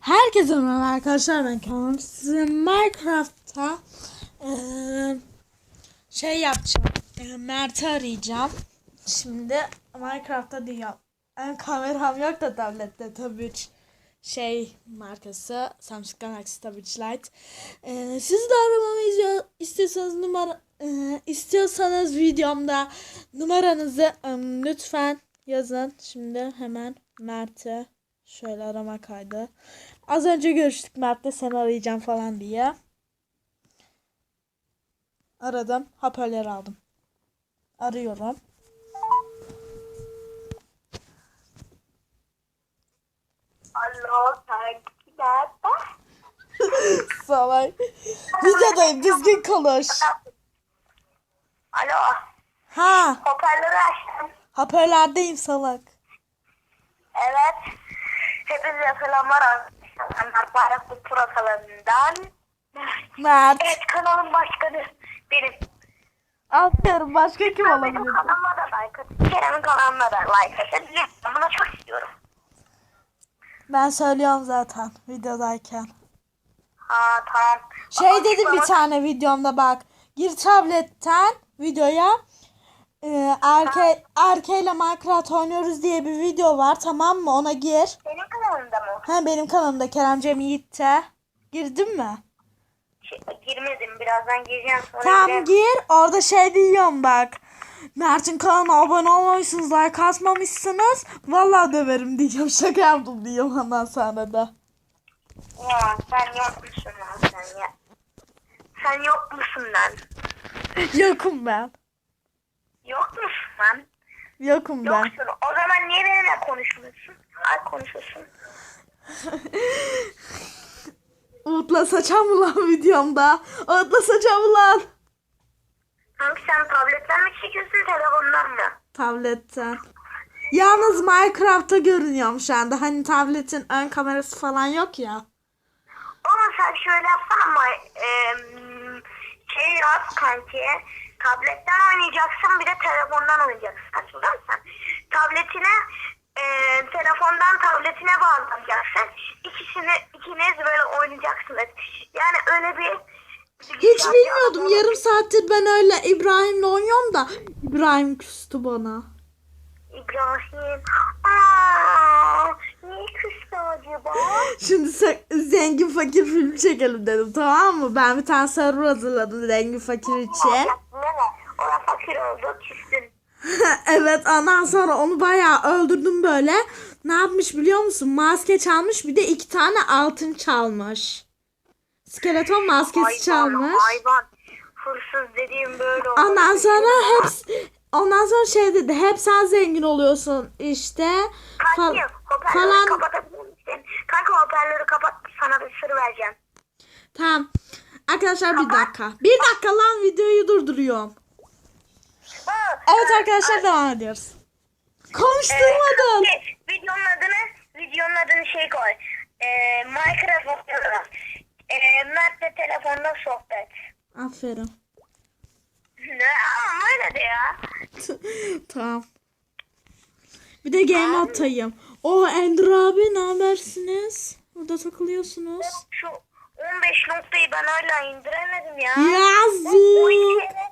Herkese merhaba arkadaşlar ben Kaan. Size Minecraft'ta eee, şey yapacağım. Eee, Mert'i arayacağım. Şimdi Minecraft'ta diyor. Ben kameram yok da tablette tabii şey markası Samsung Galaxy Tab 3 Lite. Eee, siz de aramamı istiyorsanız numara eee, istiyorsanız videomda numaranızı em, lütfen yazın. Şimdi hemen Mert'e Şöyle arama kaydı. Az önce görüştük Mert'le seni arayacağım falan diye. Aradım. Hoparlör aldım. Arıyorum. Alo, sanki nerede? Salak. Videodayım düzgün konuş. Alo, Ha. hoparlörü açtım. Hoparlördeyim salak. Evet, hepinize selamlar arkadaşlar. Bayraklı Pro kanalından. Mert. Evet, kanalın başkanı benim. Aferin başka kim Benim olabilir? kanalıma da like atın. Kerem'in kanalına da like atın. Ben bunu çok istiyorum. Ben söylüyorum zaten videodayken. Ha tamam. Şey dedim bir tane videomda bak. Gir tabletten videoya. Ee, erke, erkeğiyle Minecraft oynuyoruz diye bir video var tamam mı? Ona gir. Senin kanalında mı? Ha benim kanalımda Kerem Cem Yiğit'te. Girdin mi? Şey, girmedim, birazdan gireceğim. Sonra Tamam gireceğim. gir. Orada şey diyorum bak. Mert'in kanalına abone olmamışsınız, like atmamışsınız. Vallahi döverim diyeceğim. Şaka yaptım diyorum ondan sonra da. Ya sen yok musun lan sen ya? Sen yok musun lan? Yokum ben. Lan? Yokum ben. Yoksun. O zaman niye benimle konuşmuyorsun? Ay konuşuyorsun. Umut'la saçam mı lan videomda? Umut'la saçam mı lan? Hangi sen tabletten mi çekiyorsun telefondan mı? Tabletten. Yalnız Minecraft'ta görünüyorum şu anda. Hani tabletin ön kamerası falan yok ya. Ama sen şöyle yapsana ama eee, şey yap kanki. Tabletten oynayacaksın bir de telefondan oynayacaksın. Hatırlıyor musun? Tabletine eee, telefondan tabletine bağlanacaksın. İkisini ikiniz böyle oynayacaksınız. Yani öyle bir Hiç bilmiyordum. Yarım saattir ben öyle İbrahim'le oynuyorum da İbrahim küstü bana. İbrahim. Aa, niye küstü acaba? Şimdi se- zengin fakir film çekelim dedim tamam mı? Ben bir tane server hazırladım zengin fakir için. Ona fakir oldu küstün. evet ondan sonra onu bayağı öldürdüm böyle. Ne yapmış biliyor musun? Maske çalmış bir de iki tane altın çalmış. Skeleton maskesi çalmış. Hayvan. Hırsız dediğim böyle olur. Ondan sonra hep ondan sonra şey dedi hep sen zengin oluyorsun işte Kanki Fal- hoparlörü falan kapatabilir misin? Kanka hoparlörü kapat sana bir sır vereceğim. tamam arkadaşlar bir dakika bir dakika lan videoyu durduruyorum evet arkadaşlar devam ediyoruz konuşturmadın Kanki, videonun adını videonun adını şey koy. Ee, Minecraft oynuyoruz. Ee, Mert'le telefonda sohbet. aferin? Ama öyle de ya. tamam bir de game atayım o Ender abi ne habersiniz burada takılıyorsunuz Şu 15 noktayı ben hala indiremedim ya. yazık TR,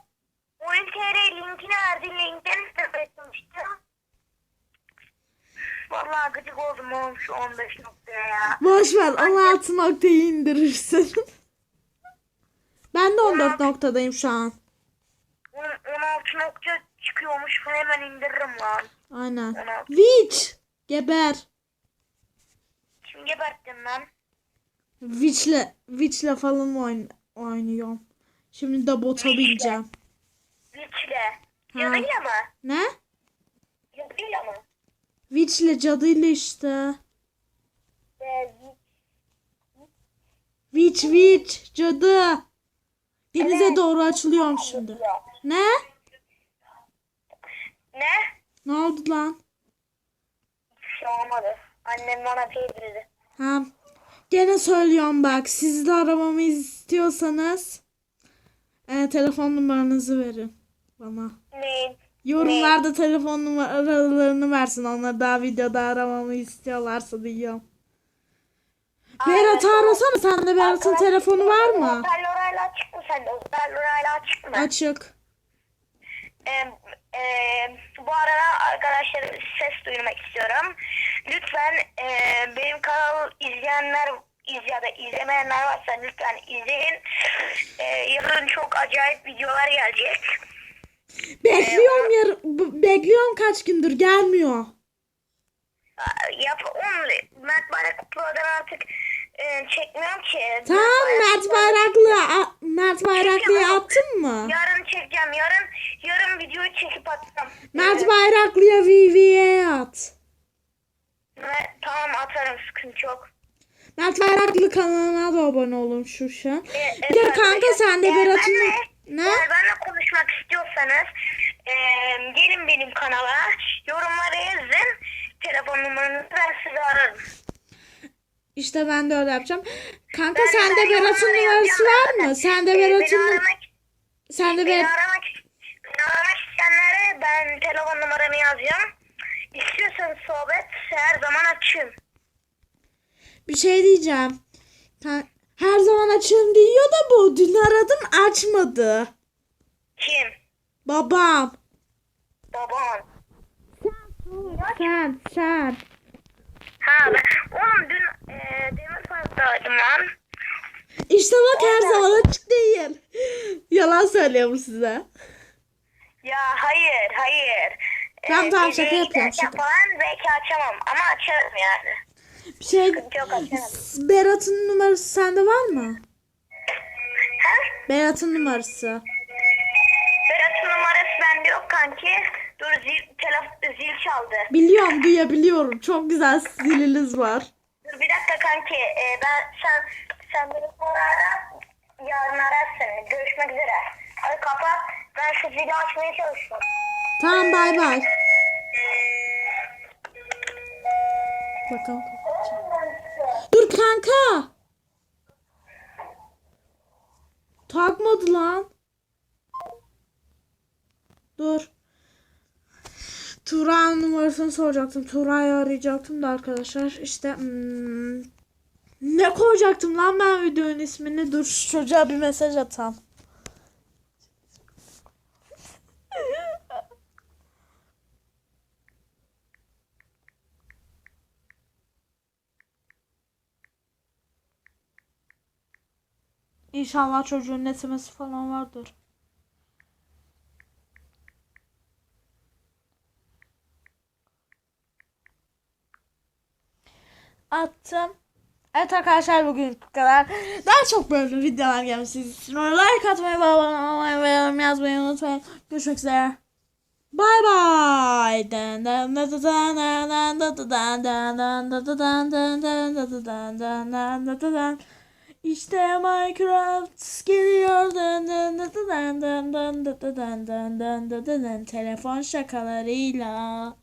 Oyun TR linkini verdi. Linkten istemiştim. Vallahi gıcık oldum oğlum şu 15 noktaya ya. Boş ver 16 noktayı indirirsin. ben de 14 noktadayım şu an. 16 nokta çıkıyormuş hemen indiririm lan. Aynen. 16. Witch. Geber. Kim geberttin lan? Witch'le Witch'le falan oyn oynuyorum. Şimdi de bota bineceğim. Witch'le. Cadıyla mı? Ne? Cadıyla mı? Witch'le cadıyla işte. Ee, Witch Witch cadı. Denize Evet. doğru açılıyorum şimdi. Ne? Ne? Ne oldu lan? Bir şey olmadı. Annem bana teyzedi. Ha. Gene söylüyorum bak. Siz de aramamı istiyorsanız e, telefon numaranızı verin bana. Ne? Yorumlarda telefon numaralarını versin. Onlar daha videoda aramamı istiyorlarsa diyorum. Berat'ı arasana. Sende Berat'ın telefonu var mı? Hoparlörlerle açık mı sende? Hoparlörlerle açık mı? Açık. Ee, e, bu arada arkadaşlar ses duyurmak istiyorum. Lütfen e, benim kanal izleyenler iz ya da izlemeyenler varsa lütfen izleyin. E, yarın çok acayip videolar gelecek. Bekliyorum yar b- bekliyorum kaç gündür gelmiyor. Yap, oğlum, Mert Bayrak Pro'dan artık e, çekmiyorum ki. Tamam Mert Bayrak- Bayraklı a- Mert Bayraklı'ya attın mı? Yarın çekeceğim. Yarın yarın videoyu çekip atacağım. Mert Bayraklı'ya VV'ye at. Ve- tamam atarım sıkıntı yok. Mert Bayraklı kanalına da şu an. Ee, Bir de kanka sen de eğer Berat'ın... benle- Ne? Eğer benimle konuşmak istiyorsanız e, gelin benim kanala yorumlara yazın. Telefon numaranızı ben size ararım. İşte ben de öyle yapacağım. Kanka Ben- sende ben Berat'ın numarası var mı? Ee, beni Berat'ın... aramak, Sende beni Berat... aramak, beni aramak isteyenlere ben telefon numaramı yazacağım. İstiyorsanız sohbet her zaman açığım. Bir şey diyeceğim. Ka- Her zaman açığım diyor da bu. Dün aradım açmadı. Kim? Babam. Babam. Sen, sen. Ha ben, oğlum dün e, demir parktaydım lan. İşte bak her zaman açık değil. Yalan söylüyorum size. Ya hayır hayır. Tamam, tamam, geceye şaka yapıyorum, şaka. Falan belki açamam ama açarım yani. Bir şey... Berat'ın numarası sende var mı? Ha? Berat'ın numarası. Berat'ın numarası bende yok kanki. Dur zil, telef, zil çaldı. Biliyorum duyabiliyorum. Çok güzel ziliniz var. Dur bir dakika kanki. Ee, ben sen sen beni sonra ara. Yarın ararsın. Görüşmek üzere. Hadi kapat. Ben şu zili açmaya çalışıyorum. Tamam bay bay. Bakalım. Kanka. Takmadı lan. Dur. Turan numarasını soracaktım. Turay'ı arayacaktım da arkadaşlar. İşte hmm, ne koyacaktım lan ben videonun ismini? Dur çocuğa bir mesaj atam. İnşallah çocuğun SMS'i falan vardır. Attım. Evet arkadaşlar bugün bu kadar. Daha çok böyle videolar gelmesi için like atmayı abone olmayı ve yorum yazmayı unutmayın. Görüşmek üzere. Bye bye. İşte Minecraft geliyor da dan dan dan da da dan dan dan da da dan telefon şakalarıyla.